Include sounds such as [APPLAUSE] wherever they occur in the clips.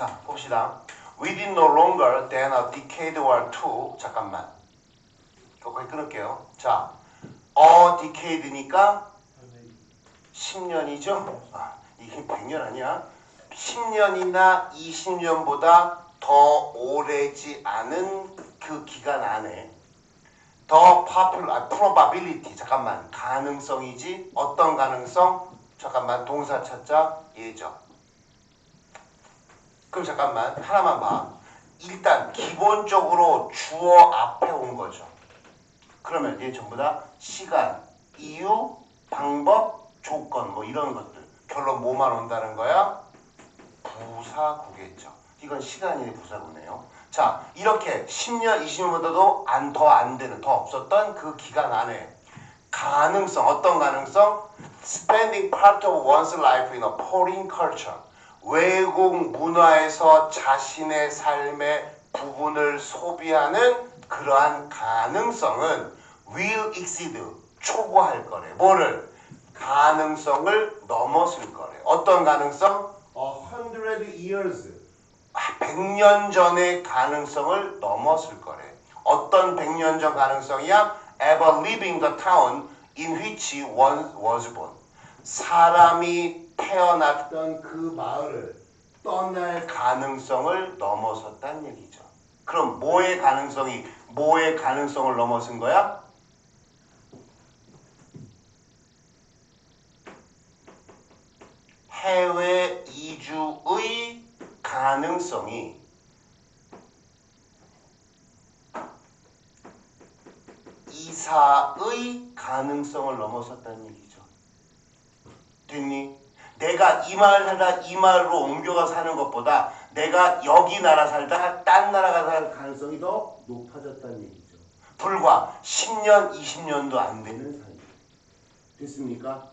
자, 봅시다. Within no longer than a decade or two. 잠깐만. 거기 끊을게요. 자, a decade니까 10년이죠? 아, 이게 100년 아니야? 10년이나 20년보다 더 오래지 않은 그 기간 안에 더 popular, 아, probability, 잠깐만, 가능성이지, 어떤 가능성? 잠깐만, 동사 찾자, 예정. 그럼 잠깐만, 하나만 봐. 일단, 기본적으로 주어 앞에 온 거죠. 그러면 얘 전부 다 시간, 이유, 방법, 조건, 뭐 이런 것들. 결론 뭐만 온다는 거야? 부사구겠죠. 이건 시간이 부사구네요. 자, 이렇게 10년, 20년보다도 안, 더 안 되는, 더 없었던 그 기간 안에 가능성, 어떤 가능성? Spending part of one's life in a foreign culture. 외국 문화에서 자신의 삶의 부분을 소비하는 그러한 가능성은 will exceed, 초과할 거래. 뭐를? 가능성을 넘었을 거래. 어떤 가능성? A hundred years. 100년 전의 가능성을 넘었을 거래. 어떤 100년 전 가능성이야? Ever living the town in which one was born. 사람이 태어났던 그 마을을 떠날 가능성을 넘어섰다는 얘기죠. 그럼 뭐의 가능성이 뭐의 가능성을 넘어선 거야? 해외 이주의 가능성이 이사의 가능성을 넘어섰다는 얘기죠. 됐니? 내가 이 마을 살다 이 마을로 옮겨가 사는 것보다 내가 여기 나라 살다 딴 나라 가 살 가능성이 더 높아졌다는 얘기죠. 불과 10년, 20년도 안 되는 사이. 됐습니까?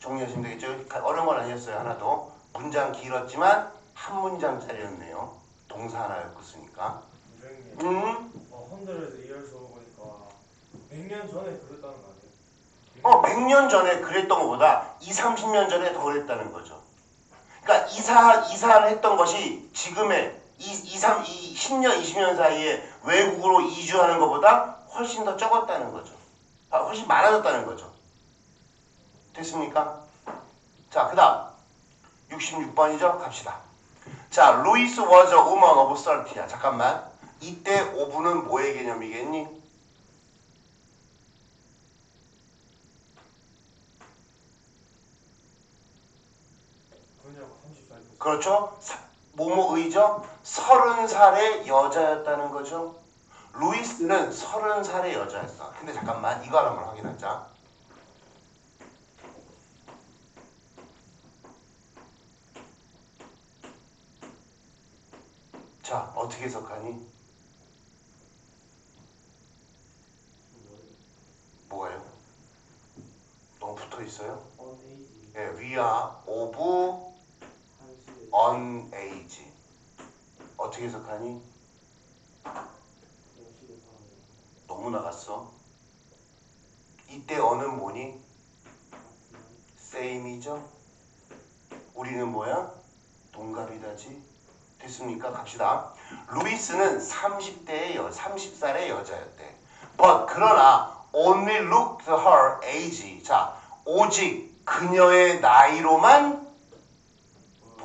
정리하시면 되겠죠? 가- 어려운 건 아니었어요. 하나도. 문장 길었지만 한 문장짜리였네요. 동사 하나 였으니까. 선생님, 음? 어, 헌들에서 이해할 수 보니까 100년 전에 그랬다는 거 아니에요? 어, 100년 전에 그랬던 것보다 2, 30년 전에 더 그랬다는 거죠. 그러니까 이사, 이사를 했던 것이 지금의 2, 2, 3, 2, 10년, 20년 사이에 외국으로 이주하는 것보다 훨씬 더 적었다는 거죠. 아, 훨씬 많아졌다는 거죠. 됐습니까? 자, 그 다음. 66번이죠? 갑시다. 자, 루이스 was a woman of 30야. 잠깐만. 이때 오브는 뭐의 개념이겠니? 그녀가 30살 그렇죠? 사- 뭐뭐의죠? 서른 살의 여자였다는 거죠. 루이스는 서른 살의 여자였어. 근데 잠깐만 이거 하나만 확인하자. 자 어떻게 해석하니? 뭐가요? 너무 붙어 있어요? 예, of 한시 on age. 어떻게 해석하니? 너무 나갔어. 이때 어는 뭐니? same이죠? 우리는 뭐야? 동갑이다지. 됐습니까? 갑시다. 루이스는 30대의 여, 30살의 여자였대. But 그러나 only looked her age. 자, 오직 그녀의 나이로만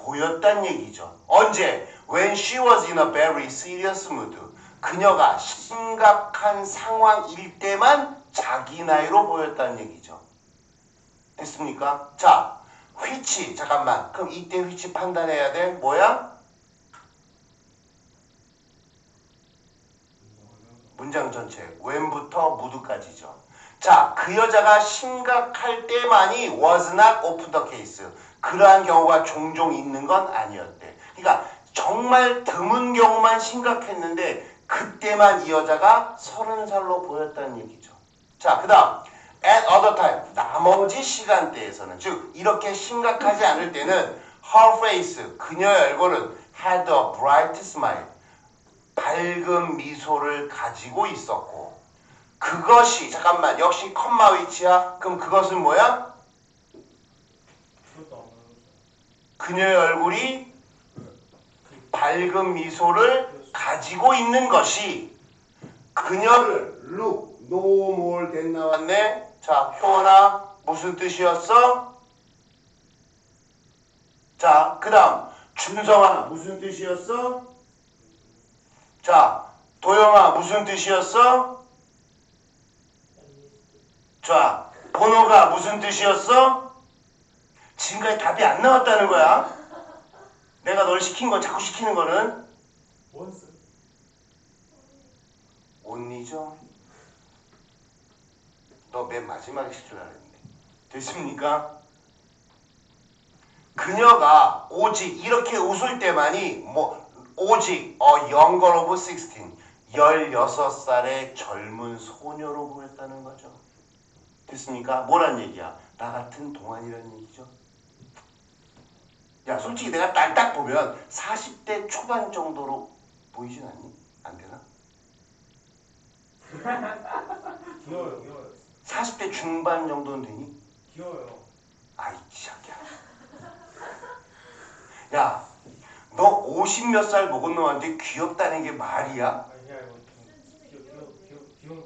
보였단 얘기죠. 언제? When she was in a very serious mood. 그녀가 심각한 상황일 때만 자기 나이로 보였다는 얘기죠. 됐습니까? 자, which 잠깐만. 그럼 이때 which 판단해야 돼? 뭐야? 문장 전체 when부터 mood까지죠. 자, 그 여자가 심각할 때만이 was not open the case. 그러한 경우가 종종 있는 건 아니었대. 그러니까 정말 드문 경우만 심각했는데 그때만 이 여자가 서른 살로 보였다는 얘기죠. 자, 그 다음 at other time 나머지 시간대에서는 즉 이렇게 심각하지 않을 때는 her face 그녀의 얼굴은 had a bright smile 밝은 미소를 가지고 있었고 그것이 잠깐만 역시 컴마 위치야. 그럼 그것은 뭐야? 그녀의 얼굴이 그 밝은 미소를 가지고 있는 것이 그녀를 look no more than 나왔네. 자, 효원아 무슨 뜻이었어? 자, 그다음 준성아 무슨 뜻이었어? 자, 도영아 무슨 뜻이었어? 자, 번호가 무슨 뜻이었어? 지금까지 답이 안 나왔다는 거야. 내가 널 시킨 건 자꾸 시키는 거는 원스. 온니죠. 너 맨 마지막에 시키려 했는데 됐습니까? 그녀가 오직 이렇게 웃을 때만이 뭐 오직 어 younger of 16 16살의 젊은 소녀로 보였다는 거죠. 됐습니까? 뭐란 얘기야? 나 같은 동안이라는 얘기죠. 야 솔직히 내가 딱 딱 보면 40대 초반 정도로 보이진 않니? 안 되나? [LAUGHS] 귀여워요, 귀여워요. 40대 중반 정도는 되니? 귀여워요. 아이 자기야. 야, 너 50 몇 살 먹은 놈한테 귀엽다는 게 말이야? 아니, 아니, 뭐, 좀 귀여, 귀여, 귀여, 귀여운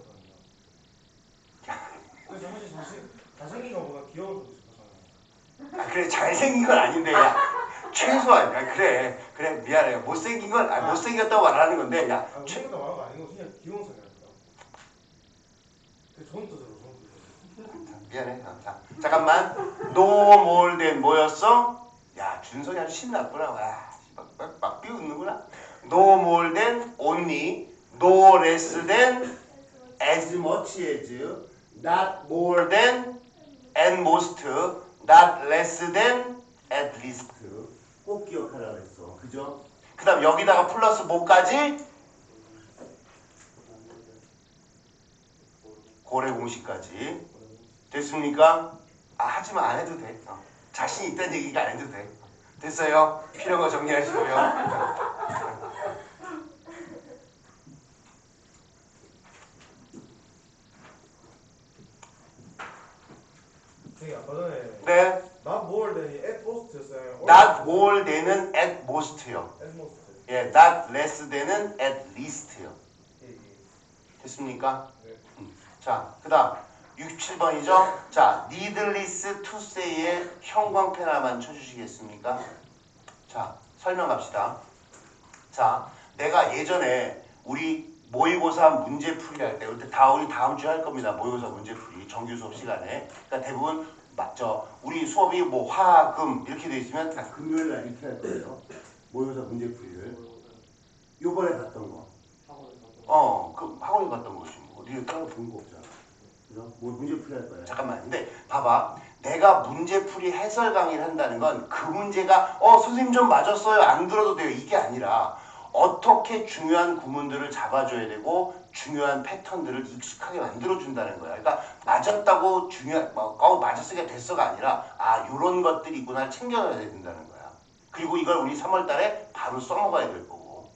사람이야. 그래서 사실 잘생, 잘생긴 것보다 귀여운 사람이 좋잖 아, 그래 잘생긴 건 아닌데 야. [LAUGHS] 최소한 야 그래. 그래 미안해. 못생긴 건 아, 못생겼다고 말하는 건데 야. 아, 최, 못생겼다 말한 거 아니고 그냥 귀여운 사람이니까. 그 좋은 뜻으로, 좋은 뜻으로. 미안해. 아, 자, 잠깐만. no more than 뭐였어? 야 준성이 아주 신났구나. 와, 막, 막, 막 비웃는구나. no more than only no less than as much as not more than and most not less than at least 꼭 기억하라 그랬어 그죠? 그 다음 여기다가 플러스 뭐까지? 고래 공식까지 됐습니까? 아 하지만 안 해도 돼 어. 자신 있다는 얘기가 안 해도 돼 됐어요? 필요한 거 정리하시고요 저기 아까 전에 네 not more than이 at most였어요. not more than은 at most요 at most. 예, not less than은 at least요 예, 예. 됐습니까? 네. 자, 그 다음 67번이죠. 자, needless to say의 형광펜 하나만 쳐주시겠습니까? 자, 설명 갑시다. 자, 내가 예전에 우리 모의고사 문제 풀이 할 때, 그때 다 우리 다음 주에 할 겁니다. 모의고사 문제 풀이 정규 수업 시간에. 그러니까 대부분 맞죠. 우리 수업이 뭐 화, 금 이렇게 돼 있으면 다 금요일 날 이렇게 할 거예요. 모의고사 문제 풀이를. 요번에 봤던 거. 어, 그 학원에 갔던 것이 뭐 어디에 따로 본 거 없잖아. 그죠? 뭐 문제 풀이 할 거야. 잠깐만. 근데 봐봐. 내가 문제풀이 해설 강의를 한다는 건 그 문제가 어 선생님 좀 맞았어요 안 들어도 돼요 이게 아니라 어떻게 중요한 구문들을 잡아줘야 되고 중요한 패턴들을 익숙하게 만들어준다는 거야. 그러니까 맞았다고 중요한 뭐 어, 맞았으니까 됐어가 아니라 아 요런 것들이 있구나 챙겨야 된다는 거야. 그리고 이걸 우리 3월달에 바로 써먹어야 될 거고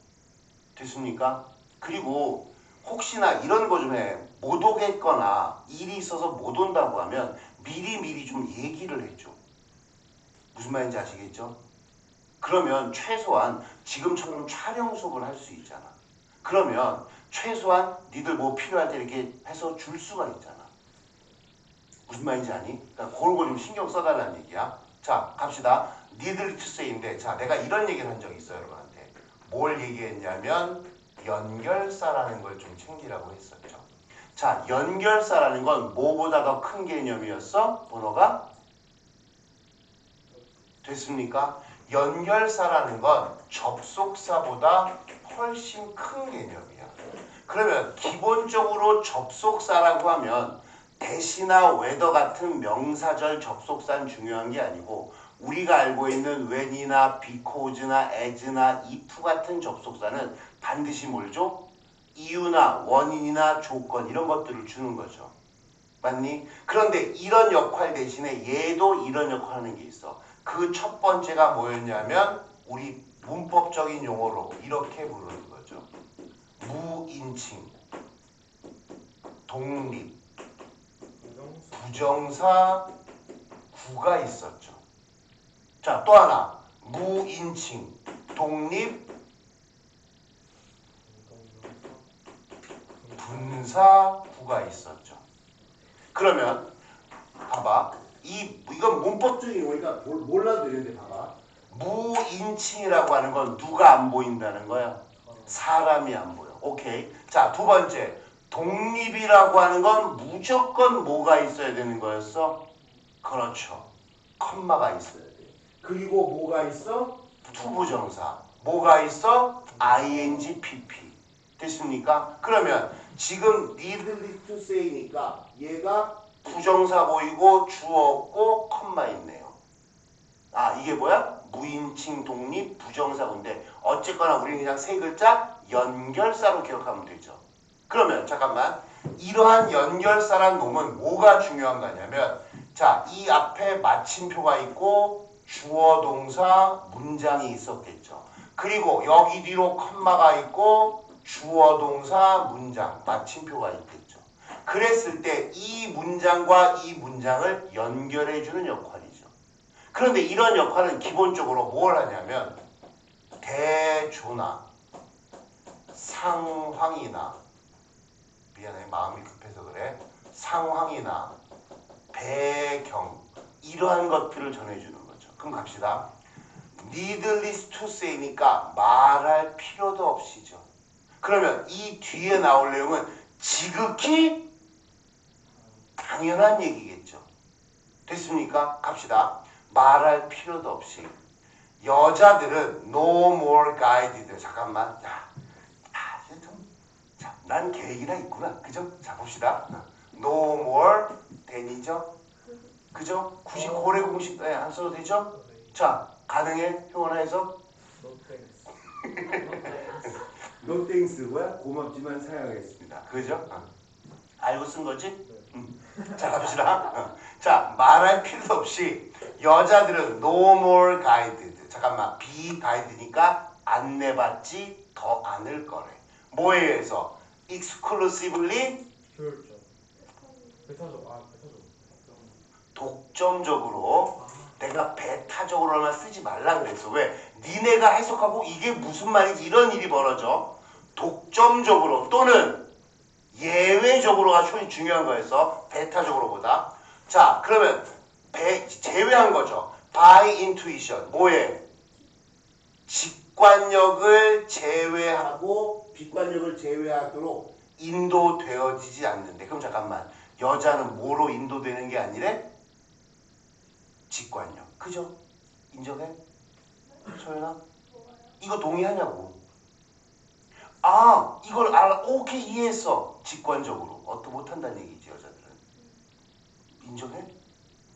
됐습니까? 그리고 혹시나 이런 거 좀 해. 못 오겠거나 일이 있어서 못 온다고 하면 미리 미리 좀 얘기를 해줘. 무슨 말인지 아시겠죠? 그러면 최소한 지금처럼 촬영 수업을 할 수 있잖아. 그러면 최소한 니들 뭐 필요할 때 이렇게 해서 줄 수가 있잖아. 무슨 말인지 아니? 그러니까 그런 거좀 신경 써달라는 얘기야. 자, 갑시다. 니들 투세인데, 자, 내가 이런 얘기를 한 적이 있어요, 여러분한테. 뭘 얘기했냐면 연결사라는 걸 좀 챙기라고 했었죠. 자, 연결사라는 건 뭐보다 더 큰 개념이었어? 번호가? 됐습니까? 연결사라는 건 접속사보다 훨씬 큰 개념이야. 그러면 기본적으로 접속사라고 하면 대시나 웨더 같은 명사절 접속사는 중요한 게 아니고 우리가 알고 있는 when이나 because나 as나 if 같은 접속사는 반드시 뭘 줘? 이유나 원인이나 조건 이런 것들을 주는 거죠. 맞니? 그런데 이런 역할 대신에 얘도 이런 역할 하는 게 있어. 그 첫 번째가 뭐였냐면 우리 문법적인 용어로 이렇게 부르는 거죠. 무인칭, 독립, 부정사, 구가 있었죠. 자, 또 하나. 무인칭, 독립, 분사, 구가 있었죠. 그러면 봐봐. 이 이건 문법적인 거니까 몰- 몰라도 되는데 봐봐. 무인칭이라고 하는 건 누가 안 보인다는 거야? 사람이 안 보여. 오케이. 자, 두 번째. 독립이라고 하는 건 무조건 뭐가 있어야 되는 거였어? 그렇죠. 컴마가 있어야 돼. 그리고 뭐가 있어? 투부정사. 뭐가 있어? ing, pp. 됐습니까? 그러면 지금 needly to say니까 얘가 부정사 보이고 주어 없고 컴마 있네요. 아 이게 뭐야? 무인칭 독립 부정사인데 어쨌거나 우리는 그냥 세 글자 연결사로 기억하면 되죠. 그러면 잠깐만 이러한 연결사란 놈은 뭐가 중요한 거냐면 자 이 앞에 마침표가 있고 주어 동사 문장이 있었겠죠. 그리고 여기 뒤로 컴마가 있고 주어 동사 문장 마침표가 있겠죠. 그랬을 때 이 문장과 이 문장을 연결해 주는 역할이죠. 그런데 이런 역할은 기본적으로 뭘 하냐면 대조나 상황이나 미안해 마음이 급해서 그래 상황이나 배경 이러한 것들을 전해주는 거죠. 그럼 갑시다. needless to say니까 말할 필요도 없이죠. 그러면 이 뒤에 나올 내용은 지극히 당연한 얘기겠죠. 됐습니까? 갑시다. 말할 필요도 없이 여자들은 no more guided. 잠깐만. 야, 아, 이제 좀, 자, 난 계획이나 있구나. 그죠? 자, 봅시다. no more than이죠? 그죠? 굳이 고래 공식 예, 안 써도 되죠? 자, 가능해? no thanks [LAUGHS] [LAUGHS] 뭐야? 고맙지만 사양하겠습니다. 그죠? 어. 알고 쓴 거지? 음. 자, 갑시다. 어. 자, 말할 필요도 없이 여자들은 no more guided. 잠깐만, be guided니까 안내받지 더 않을 거래. 뭐에 의해서? exclusively. 아. 독점적으로 내가 배타적으로만 쓰지 말라 그랬어. 왜? 니네가 해석하고 이게 무슨 말인지 이런 일이 벌어져. 독점적으로 또는 예외적으로가 중요한 거였어. 배타적으로보다. 자, 그러면 배, 제외한 거죠. by intuition. 뭐에? 직관력을 제외하고 빗관력을 제외하도록 인도되어지지 않는데. 그럼 잠깐만. 여자는 뭐로 인도되는 게 아니래? 직관력. 그죠? 인정해? 소연아? 이거 동의하냐고. 아, 이걸 알아. 오케이, 이해했어. 직관적으로. 어떻게 못한다는 얘기지, 여자들은. 인정해?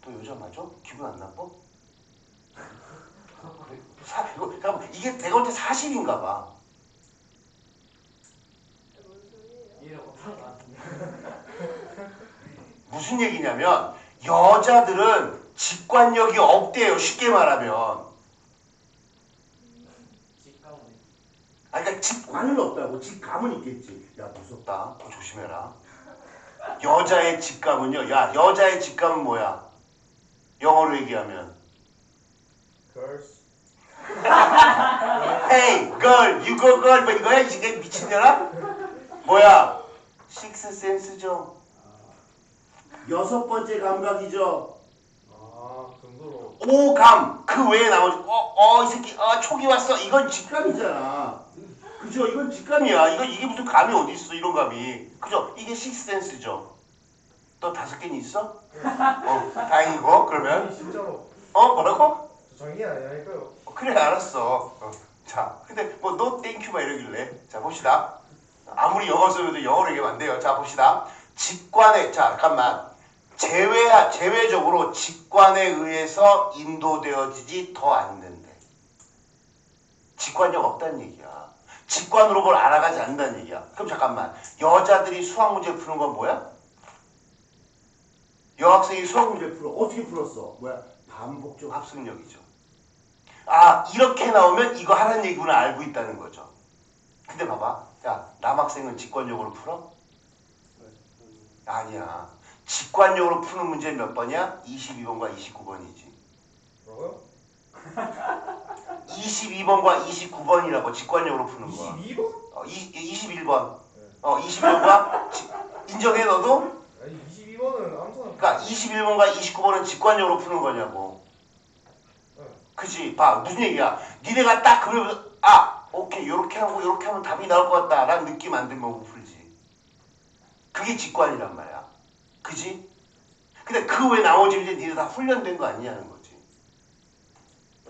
너 여자 맞아? 기분 안 나빠? 그래? 사, 이거, 잠깐만, 이게 내가 볼때 사실인가 봐. 무슨 얘기냐면, 여자들은 직관력이 없대요, 쉽게 말하면. 직감은. 아, 그러니까 직관은 없다고. 직감은 있겠지. 야, 무섭다. 그거 조심해라. 여자의 직감은요. 야, 여자의 직감은 뭐야? 영어로 얘기하면. Girls. [LAUGHS] Hey, girl, you go girl. 뭐 이거야? 이게 미친년아? 뭐야? 식스 센스죠. 여섯 번째 감각이죠. 아. 오감. 그 외에 나오지. 어, 어, 이 새끼, 어, 촉이 왔어. 이건 직감이잖아. 그죠? 이건 직감이야. 이거 이게 무슨 감이 어디 있어? 이런 감이. 그죠? 이게 식스 센스죠. 또 다섯 개는 있어? 어, 다행이고. 그러면 진짜로. 어 뭐라고? 저 장애 아니라니까요. 어, 그래 알았어. 어, 자, 근데 뭐너 땡큐 막 이러길래. 자 봅시다. 아무리 영어 써도 영어로 얘기하면 안 돼요. 자 봅시다. 직관에 자 잠깐만. 제외 제외적으로 직관에 의해서 인도되어지지 더 않는데. 직관력 없다는 얘기야. 직관으로 뭘 알아가지 않는다는 얘기야. 그럼 잠깐만. 여자들이 수학 문제 푸는 건 뭐야? 여학생이 수학 문제 풀어. 어떻게 풀었어? 뭐야? 반복적 합승력이죠. 아 이렇게 나오면 이거 하라는 얘기구나 알고 있다는 거죠. 근데 봐봐, 야 남학생은 직관적으로 풀어? 아니야. 직관적으로 푸는 문제 몇 번이야? 22번과 29번이지. 뭐라고요? [LAUGHS] 22번과 29번이라고 직관적으로 푸는 거야. 22번? 어, 이, 21번. 어 21번과 인정해 너도? 아니 22번은 아무거나. 그러니까 21번과 29번은 직관적으로 푸는 거냐고. 네. 그치? 봐 무슨 얘기야? 니네가 딱 그러면 아 오케이 요렇게 하고 요렇게 하면 답이 나올 것 같다 라는 느낌 안 들면 못 풀지. 그게 직관이란 말이야. 그지? 근데 그 외 나머지 이제 니네 다 훈련된 거 아니냐는 거지.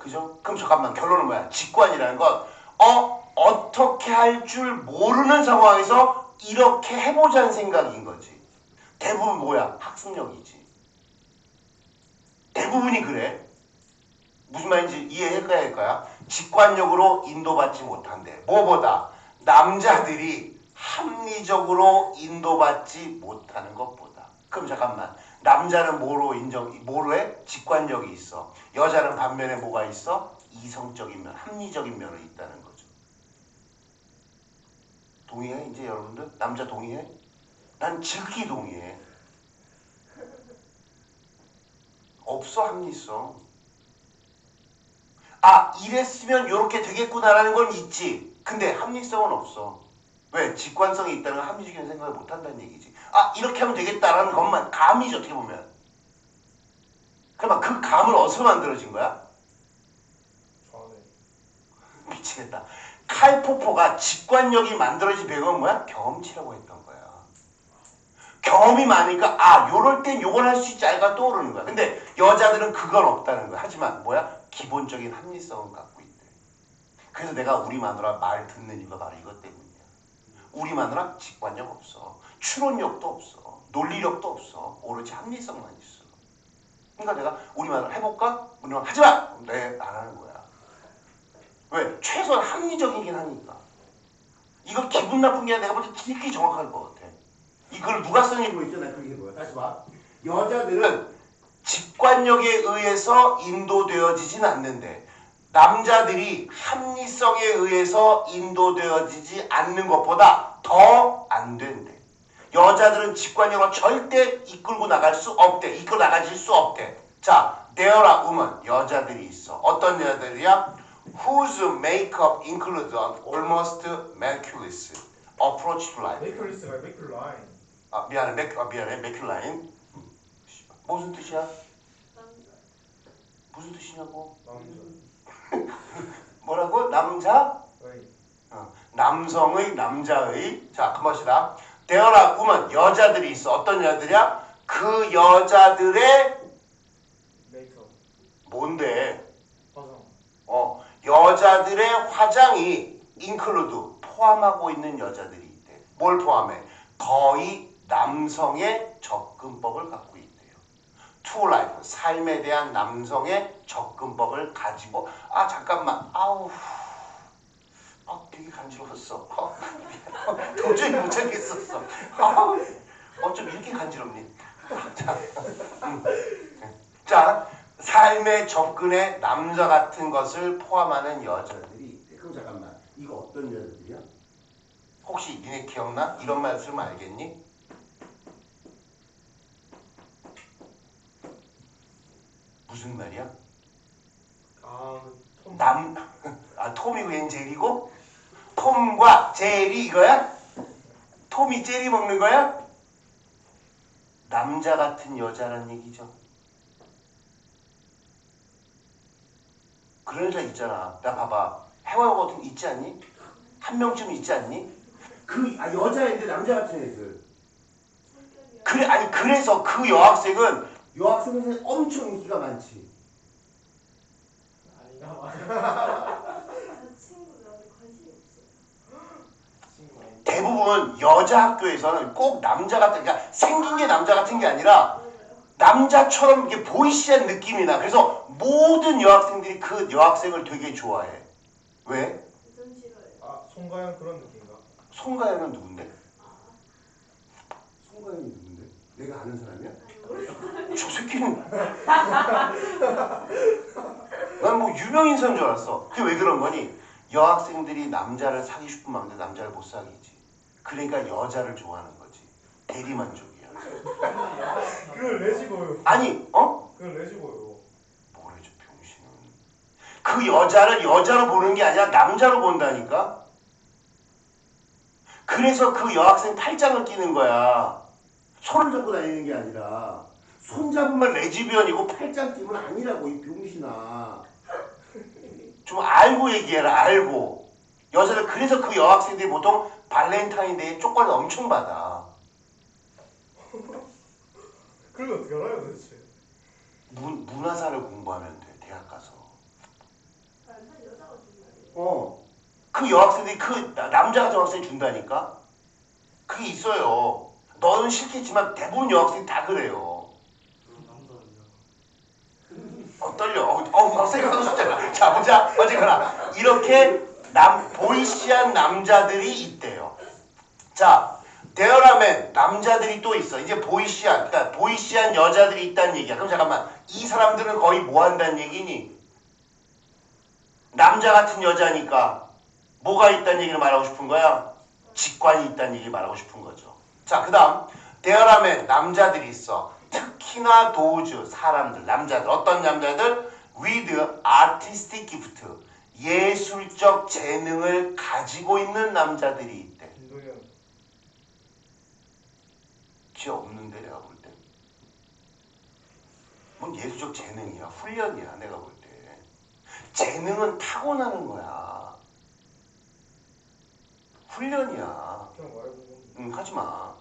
그죠? 그럼 잠깐만 결론은 뭐야? 직관이라는 건 어? 어떻게 할 줄 모르는 상황에서 이렇게 해보자는 생각인 거지. 대부분 뭐야? 학습력이지. 대부분이 그래. 무슨 말인지 이해할까야 할까요? 직관력으로 인도받지 못한대. 뭐보다 남자들이 합리적으로 인도받지 못하는 것보다. 그럼 잠깐만. 남자는 뭐로 인정, 뭐로 해? 직관력이 있어. 여자는 반면에 뭐가 있어? 이성적인 면, 합리적인 면이 있다는 거죠. 동의해? 이제 여러분들? 남자 동의해? 난 즉히 동의해. 없어 합리성. 아 이랬으면 이렇게 되겠구나라는 건 있지. 근데 합리성은 없어. 왜? 직관성이 있다는 건 합리적인 생각을 못 한다는 얘기지. 아 이렇게 하면 되겠다라는 것만 감이죠 어떻게 보면. 그러면 그 감은 어디서 만들어진 거야? 미치겠다. 칼포포가 직관력이 만들어진 배경은 뭐야? 경험치라고 했던 거야. 경험이 많으니까 아 요럴 땐 요걸 할 수 있지 않을까 떠오르는 거야. 근데 여자들은 그건 없다는 거야. 하지만 뭐야? 기본적인 합리성은 갖고 있대. 그래서 내가 우리 마누라 말 듣는 이유가 바로 이것 때문이야. 우리 마누라 직관력 없어. 추론력도 없어. 논리력도 없어. 오로지 합리성만 있어. 그러니까 내가 우리 마누라 해볼까? 우리 마누라 하지마! 네, 안 하는 거야. 왜? 최소한 합리적이긴 하니까. 이거 기분 나쁜 게 내가 볼때 되게 정확할 것 같아. 이걸 누가 쓴 얘기고 있잖아. 그게 뭐야? 다시 봐. 여자들은 직관력에 의해서 인도되어지진 않는데 남자들이 합리성에 의해서 인도되어지지 않는 것보다 더 안 된대. 여자들은 직관력으로 절대 이끌고 나갈 수 없대. 이끌어 나가질 수 없대. 자, there are women. 여자들이 있어. 어떤 여자들이야? Whose makeup includes almost meticulous approach to life. 메이클리스가 메이클 라인. 아 미안해 맥 아, 미안해 맥클라인 무슨 뜻이야? 무슨 뜻이냐고? 남자. [LAUGHS] 뭐라고? 남자? 왜? 어, 남성의 남자의 자 그것이다. 대어라 꿈은 여자들이 있어. 어떤 여자들이야? 그 여자들의 메이크업. 뭔데? 화장. 어 여자들의 화장이 인클루드 포함하고 있는 여자들이 있대. 뭘 포함해? 거의 남성의 접근법을 갖고. 투 라이프 삶에 대한 남성의 접근법을 가지고 아 잠깐만 아우 아 되게 간지러웠어. [LAUGHS] 어, 도저히 못 참겠었어. 아, 어쩜 이렇게 간지럽니? 자, [LAUGHS] 음. 자 삶의 접근에 남자 같은 것을 포함하는 여자들이. 그럼 잠깐만 이거 어떤 여자들이야? 혹시 니네 기억나? 이런 말 쓰면 알겠니? 무슨 말이야? 아, 그 톰. 남, 아 톰이고 얜 젤이고? 톰과 젤이 이거야? 톰이 젤이 먹는 거야? 남자 같은 여자란 얘기죠. 그런 여자 있잖아. 나 봐봐. 해와 같은 거 있지 않니? 한 명쯤 있지 않니? 그 아, 여자인데 남자 같은 애들. 그래 아니 그래서 그 여학생은 여학생은 엄청 인기가 많지. 아닌가? 맞아. 친구들한테 관심이 없어요. 친구 아니. 대부분 여자 학교에서는 꼭 남자 같은 그러니까 생긴 게 남자 같은 게 아니라. 남자처럼 이렇게 보이시한 느낌이 나. 그래서 모든 여학생들이 그 여학생을 되게 좋아해. 왜? 아, 송가연 그런 느낌인가? 송가연은 누군데? 아, 송가연이 누군데? 내가 아는 사람이야? 저 새끼는 난 뭐 유명 인사인 줄 알았어. 그게 왜 그런 거니? 여학생들이 남자를 사귀고 싶은 마음인데 남자를 못 사귀지. 그러니까 여자를 좋아하는 거지. 대리만족이야. 그걸 내시고요. 아니, 어? 그걸 내시고요. 뭐래죠 병신은. 그 여자를 여자로 보는 게 아니라 남자로 본다니까. 그래서 그 여학생 팔짱을 끼는 거야. 손을 잡고 다니는 게 아니라 손 잡으면 레즈비언이고 팔짱 끼면 아니라고 이 병신아. 좀 알고 얘기해라 알고. 여자들 그래서 그 여학생들이 보통 발렌타인데이에 쪽팔리 엄청 받아. [LAUGHS] 그걸 어떻게 알아요 도대체? 문, 문화사를 공부하면 돼 대학 가서. 말이에요. 어. 그 여학생들이 그 나- 남자 같은 학생 준다니까? 그게 있어요. 너는 싫겠지만 대부분 여학생이 다 그래요. 어, 떨려. 어, 어, 어 생각하고 싶잖아. 자, 보자. 어쨌거나. 이렇게 남, 보이시한 남자들이 있대요. 자, 대열하면 남자들이 또 있어. 이제 보이시한, 그러니까 보이시한 여자들이 있다는 얘기야. 그럼 잠깐만. 이 사람들은 거의 뭐 한다는 얘기니? 남자 같은 여자니까 뭐가 있다는 얘기를 말하고 싶은 거야? 직관이 있다는 얘기를 말하고 싶은 거죠. 자, 그 다음. 대열하면 남자들이 있어. 특히나 도우즈, 사람들, 남자들. 어떤 남자들? with artistic gift. 예술적 재능을 가지고 있는 남자들이 있대. 쥐 없는데 내가 볼 때. 뭔 예술적 재능이야. 훈련이야 내가 볼 때. 재능은 타고나는 거야. 훈련이야. 응, 하지 마.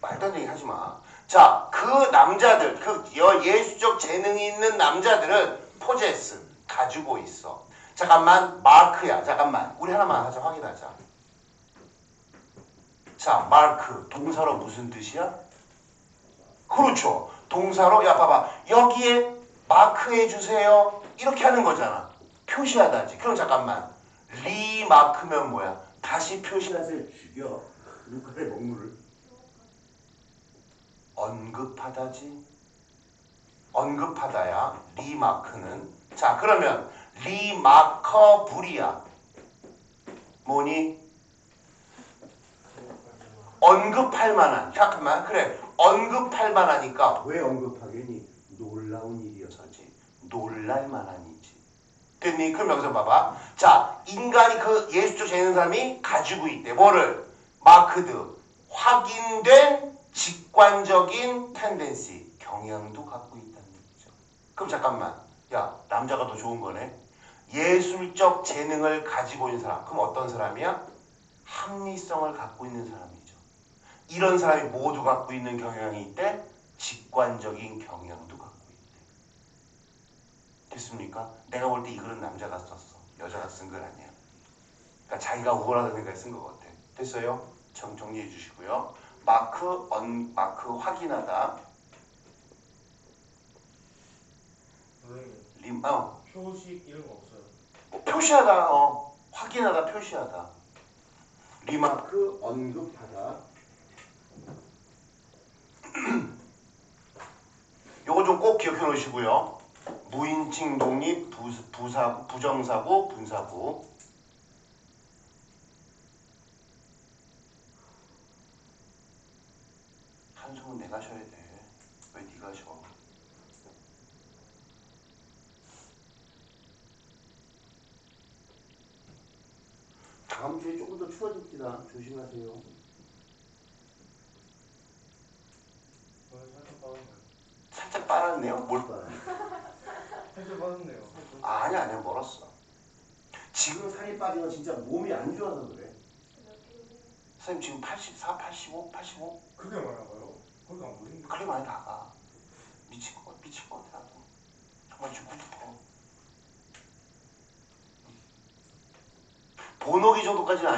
말도 안 되게 하지 마. 자, 그 남자들, 그 여- 예술적 재능이 있는 남자들은 포제스 가지고 있어. 잠깐만, 마크야. 잠깐만. 우리 하나만 하자, 확인하자. 자, 마크. 동사로 무슨 뜻이야? 그렇죠. 동사로, 야, 봐봐. 여기에 마크해 주세요. 이렇게 하는 거잖아. 표시하다지. 그럼 잠깐만. 리 마크면 뭐야? 다시 표시하세요. 죽여. 누가의 먹물을. 언급하다지. 언급하다야. 리마크는. 자, 그러면 리마커블이야. 뭐니? 언급할 만한. 잠깐만. 그래. 언급할 만하니까 왜 언급하겠니? 놀라운 일이어서지. 놀랄 만한이지. 됐니? 그럼 여기서 봐봐. 자, 인간이 그 예수적 재능 사람이 가지고 있대. 뭐를? 마크드. 확인된 직관적인 텐덴시. 경향도 갖고 있다는 얘기죠. 그럼 잠깐만. 야, 남자가 더 좋은 거네. 예술적 재능을 가지고 있는 사람. 그럼 어떤 사람이야? 합리성을 갖고 있는 사람이죠. 이런 사람이 모두 갖고 있는 경향이 있대. 직관적인 경향도 갖고 있대. 됐습니까? 내가 볼 때 이 글은 남자가 썼어. 여자가 쓴 글 아니야. 그러니까 자기가 우월하다는 생각에 쓴것 같아. 됐어요? 정, 정리해 주시고요. 마크, 언, 마크 확인하다. 선생님 림, 어, 표식 이런 거 없어요 뭐 표시하다, 어, 확인하다, 표시하다. 리마크 언급하다. [CLEARS THROAT] 요거 좀 꼭 기억해 놓으시고요. 무인칭 독립 부, 부사 부정사고 분사구. 한숨은 내가 쉬어야 돼. 왜 네가 쉬어? 다음 주에 조금 더 추워집니다. 조심하세요. 살짝 빨았네요. 뭘 빨아? 살짝 빠졌네요 아, 아니야, 아니야, 멀었어. 지금 살이 빠진 건 진짜 몸이 안 좋아서 그래. 선생님 지금 84, 85, 85? 그게 보이는데 그래 많이 나가. 미친 거, 미친 거 같아. 정말 죽고 싶어. 본호기 정도까지는 아니고.